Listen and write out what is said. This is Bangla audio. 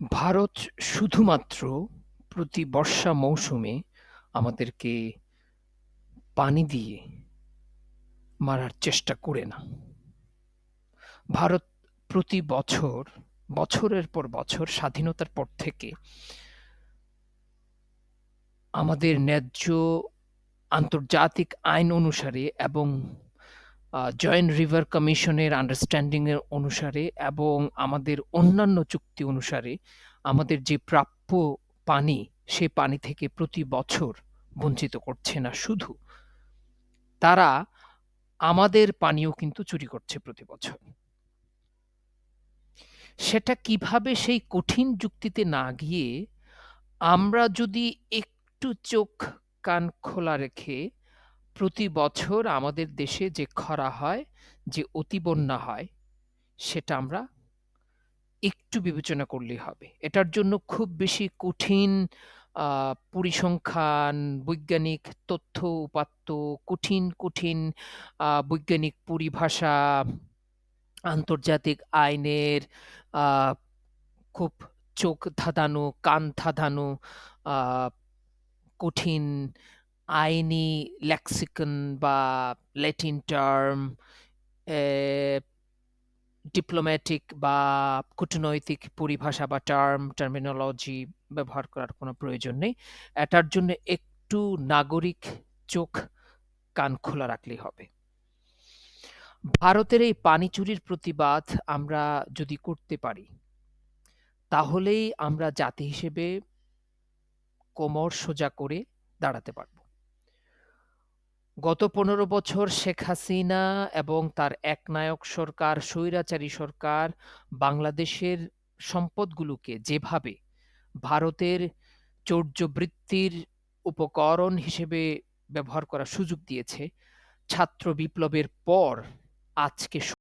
ভারত শুধুমাত্র প্রতি বর্ষা মৌসুমে আমাদেরকে পানি দিয়ে মারার চেষ্টা করে না। ভারত প্রতি বছর, বছরের পর বছর স্বাধীনতার পর থেকে আমাদের ন্যায্য আন্তর্জাতিক আইন অনুসারে এবং জয়েন্ট রিভার কমিশনের আন্ডারস্ট্যান্ডিং এর অনুসারে এবং আমাদের অন্যান্য চুক্তি অনুসারে আমাদের যে প্রাপ্য পানি, সে পানি থেকে প্রতি বছর বঞ্চিত করছে না শুধু। তারা আমাদের পানিও কিন্তু চুরি করছে প্রতি বছর। সেটা কীভাবে সেই কঠিন যুক্তিতে না গিয়ে আমরা যদি একটু চোখ কান খোলা রেখে প্রতি বছর আমাদের দেশে যে খরা হয়, যে অতিবন্যা হয়, সেটা আমরা একটু বিবেচনা করলেই হবে। এটার জন্য খুব বেশি কঠিন পরিসংখ্যান, বৈজ্ঞানিক তথ্য উপাত্ত, কঠিন, কঠিন বৈজ্ঞানিক পরিভাষা, আন্তর্জাতিক আইনের খুব চোখ ধাঁধানো, কান ধাঁধানো কঠিন আইনি লেক্সিকন বা ল্যাটিন টার্ম ডিপ্লোম্যাটিক বা কূটনৈতিক পরিভাষা বা টার্ম, টার্মিনোলজি ব্যবহার করার কোনো প্রয়োজন নেই। এটার জন্য একটু নাগরিক চোখ কান খোলা রাখলেই হবে। ভারতের এই পানি চুরির প্রতিবাদ আমরা যদি করতে পারি, তাহলেই আমরা জাতি হিসেবে কোমর সোজা করে দাঁড়াতে পারব। গত ১৫ বছর শেখ হাসিনা এবং তার একনায়ক সরকার, স্বৈরাচারী সরকার বাংলাদেশের সম্পদগুলোকে যেভাবে ভারতের চৌর্যবৃত্তির উপকরণ হিসেবে ব্যবহার করার সুযোগ দিয়েছে, ছাত্র বিপ্লবের পর আজকে